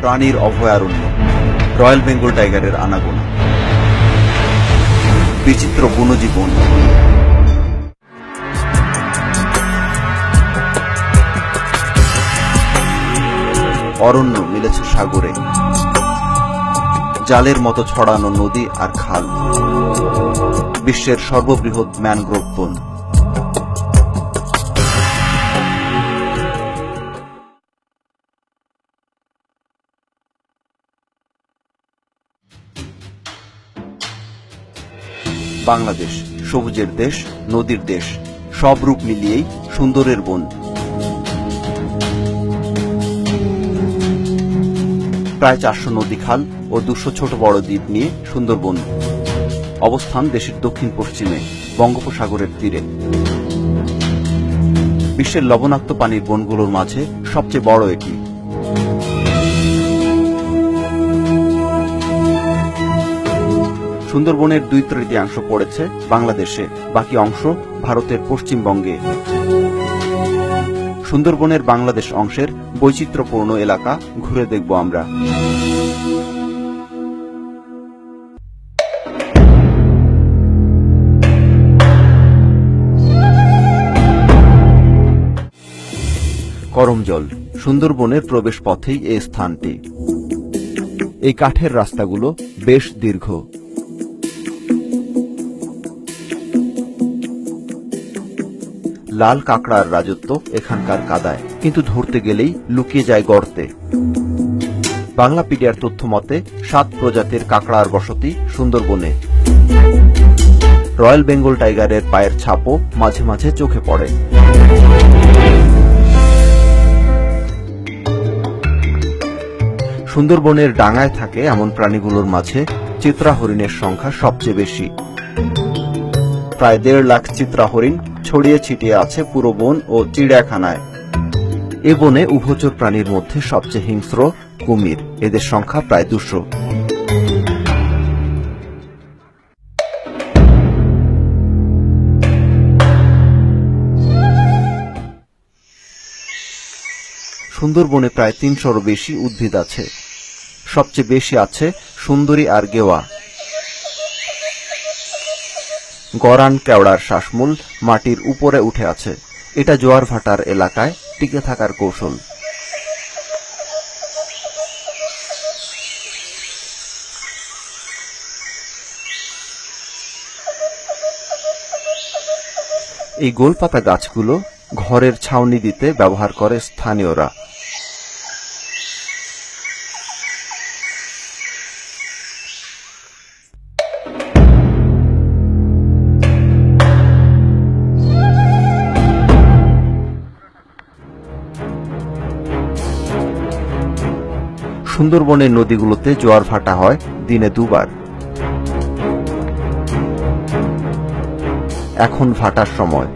প্রাণীর অভয়ারণ্য, রয়্যাল বেঙ্গল টাইগারের আনাগোনা। বিচিত্র বনজীবন। অরণ্য মিলেছে সাগরে। জালের মতো ছড়ানো নদী আর খাল। বিশ্বের সর্ববৃহৎ ম্যানগ্রোভ বন। বাংলাদেশ, সবুজের দেশ, নদীর দেশ, সব রূপ মিলিয়েই সুন্দরের বন। প্রায় চারশো নদী খাল ও দুশো ছোট বড় দ্বীপ নিয়ে সুন্দরবন। অবস্থান দেশের দক্ষিণ পশ্চিমে বঙ্গোপসাগরের তীরে। বিশ্বের লবণাক্ত পানির বনগুলোর মাঝে সবচেয়ে বড় এটি। সুন্দরবনের দুই তৃতীয়াংশ পড়েছে বাংলাদেশে, বাকি অংশ ভারতের পশ্চিমবঙ্গে। সুন্দরবনের বাংলাদেশ অংশের বৈচিত্র্যপূর্ণ এলাকা ঘুরে দেখব আমরা। করমজল, সুন্দরবনের প্রবেশ পথেই এই স্থানটি। এই কাঠের রাস্তাগুলো বেশ দীর্ঘ। লাল কাঁকড়ার রাজত্ব এখানকার কাদায়। কিন্তু ধরতে গেলেই লুকিয়ে যায় গর্তে। বাংলাপিডিয়ার তথ্য মতে, সাত প্রজাতির কাঁকড়ার বসতি সুন্দরবনে। রয়্যাল বেঙ্গল টাইগারের পায়ের ছাপও মাঝে মাঝে চোখে পড়ে। সুন্দরবনের ডাঙায় থাকে এমন প্রাণীগুলোর মাঝে চিত্রা হরিণের সংখ্যা সবচেয়ে বেশি। প্রায় দেড় লাখ চিত্রা হরিণ ছড়িয়ে ছিটিয়ে আছে পুরো বন ও চিড়িয়াখানায়। এ বনে উভচর প্রাণীর মধ্যে সবচেয়ে হিংস্র কুমির। এদের সংখ্যা প্রায় দুশো। সুন্দরবনে প্রায় তিনশোরও বেশি উদ্ভিদ আছে। সবচেয়ে বেশি আছে সুন্দরী আর গেওয়া। গরান কেওড়ার শ্বাসমূল মাটির উপরে উঠে আছে। এটা জোয়ার ভাটার এলাকায় টিকে থাকার কৌশল। এই গোলপাতা গাছগুলো ঘরের ছাউনি দিতে ব্যবহার করে স্থানীয়রা। সুন্দরবনের নদীগুলোতে জোয়ার ভাটা হয় দিনে দুবার। এখন ভাটার সময়।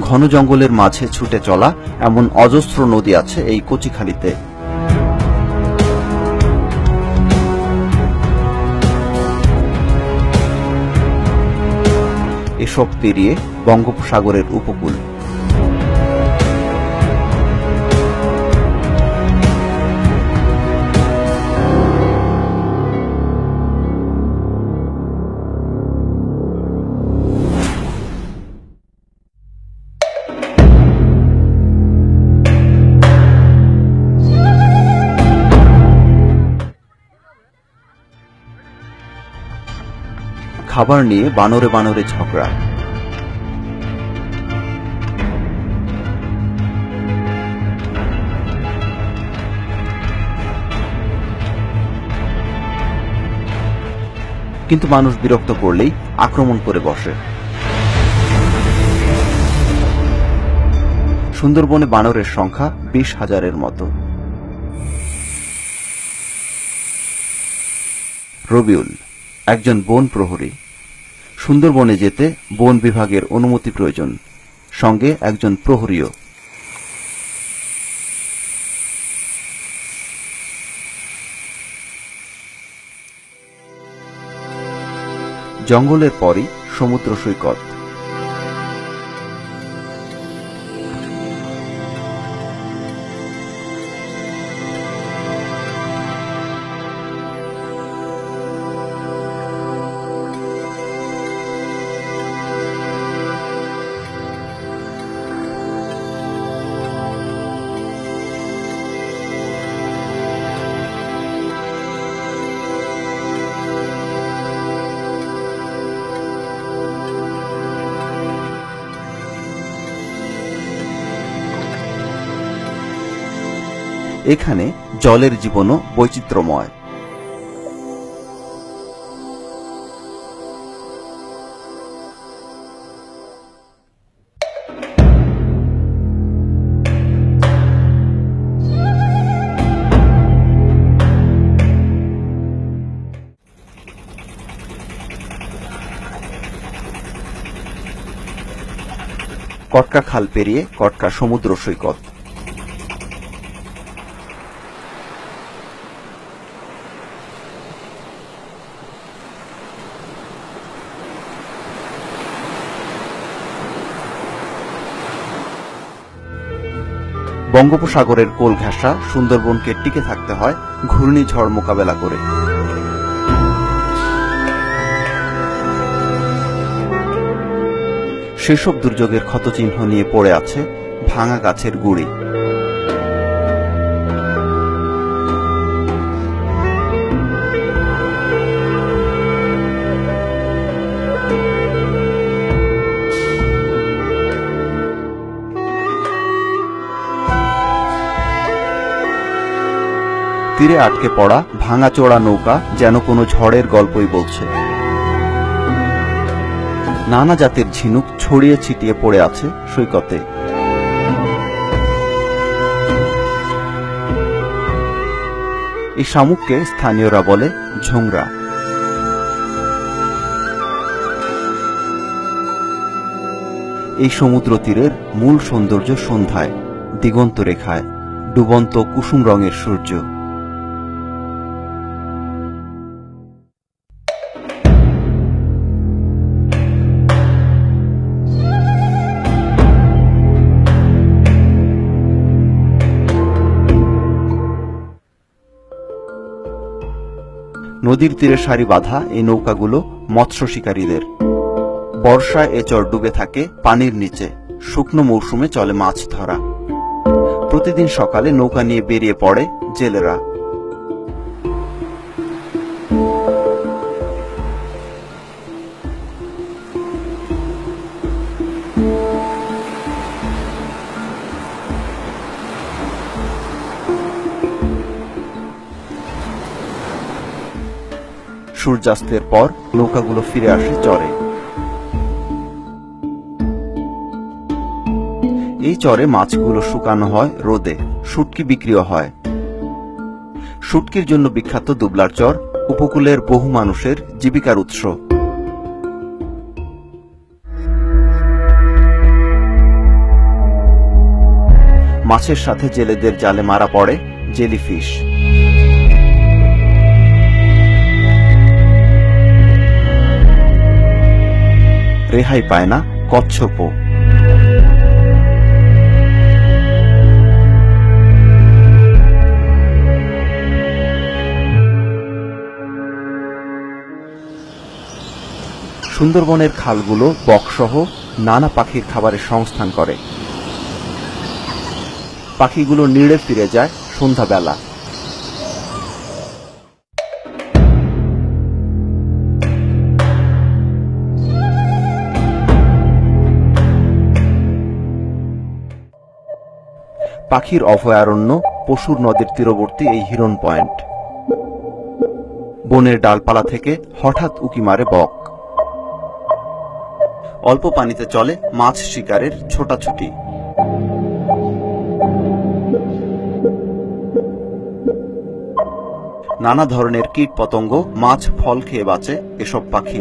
ঘন জঙ্গলের মাঝে ছুটে চলা এমন অজস্র নদী আছে এই কচিখালিতে। এসব পেরিয়ে বঙ্গোপসাগরের উপকূল খাবার নিয়ে বানরে বানরে ঝগড়া। কিন্তু মানুষ বিরক্ত করলেই আক্রমণ করে বসে। সুন্দরবনে বানরের সংখ্যা বিশ হাজারের মতো। রবিউল, একজন বন প্রহরী। সুন্দরবনে যেতে বন বিভাগের অনুমতি প্রয়োজন। সঙ্গে একজন প্রহরীয় জঙ্গলের পরই সমুদ্র সৈকত। এখানে জলের জীবনও বৈচিত্র্যময়। কটকা খাল পেরিয়ে কটকা সমুদ্র সৈকত। বঙ্গোপসাগরের কোল ঘেঁষা সুন্দরবনকে টিকে থাকতে হয় ঘূর্ণিঝড় মোকাবেলা করে। সেসব দুর্যোগের ক্ষতচিহ্ন নিয়ে পড়ে আছে ভাঙা গাছের গুড়ি। তীরে আটকে পড়া ভাঙা ভাঙাচোড়া নৌকা যেন কোনো ঝড়ের গল্পই বলছে। নানা জাতের ঝিনুক ছড়িয়ে ছিটিয়ে পড়ে আছে সৈকতে। এই শামুককে স্থানীয়রা বলে ঝোংরা। এই সমুদ্র তীরের মূল সৌন্দর্য সন্ধ্যায়, দিগন্ত রেখায়, ডুবন্ত কুসুম রঙের সূর্য। নদীর তীরে সারি বাঁধা এই নৌকাগুলো মৎস্য শিকারীদের। বর্ষায় এ চর ডুবে থাকে পানির নিচে, শুকনো মৌসুমে চলে মাছ ধরা। প্রতিদিন সকালে নৌকা নিয়ে বেরিয়ে পড়ে জেলেরা। সূর্যাস্তের পর নৌকাগুলো ফিরে আসে চরে। এই চরে মাছগুলো শুকানো হয় রোদে, শুটকি বিক্রিও হয়। শুটকির জন্য বিখ্যাত দুবলার চর উপকূলের বহু মানুষের জীবিকার উৎস। মাছের সাথে জেলেদের জালে মারা পড়ে জেলিফিশ। রেহাই পায় না কচ্ছপও। সুন্দরবনের খালগুলো বকসহ নানা পাখির খাবারের সংস্থান করে। পাখিগুলো নিড়ে ফিরে যায় সন্ধ্যাবেলা। পাখির অভয়ারণ্য পশুর নদের তীরবর্তী এই হিরন পয়েন্ট। বনের ডালপালা থেকে হঠাৎ উকি মারে বক। অল্প পানিতে চলে মাছ শিকারের ছোটাছুটি। নানা ধরনের কীট পতঙ্গ, মাছ, ফল খেয়ে বাঁচে এসব পাখি।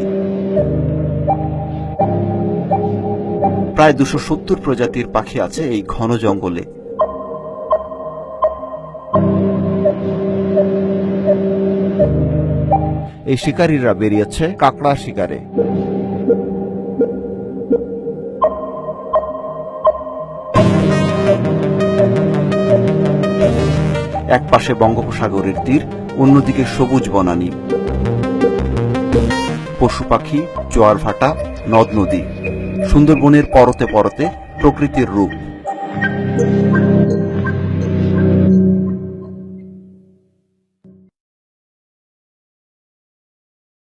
প্রায় দুশো সত্তর প্রজাতির পাখি আছে এই ঘন জঙ্গলে। এই শিকারীরা বেরিয়েছে কাকড়া শিকারে। এক পাশে বঙ্গোপসাগরের তীর, অন্যদিকে সবুজ বনানী। পশু পাখি, জোয়ার ভাটা, নদ নদী। সুন্দরবনের পরতে পরতে প্রকৃতির রূপ।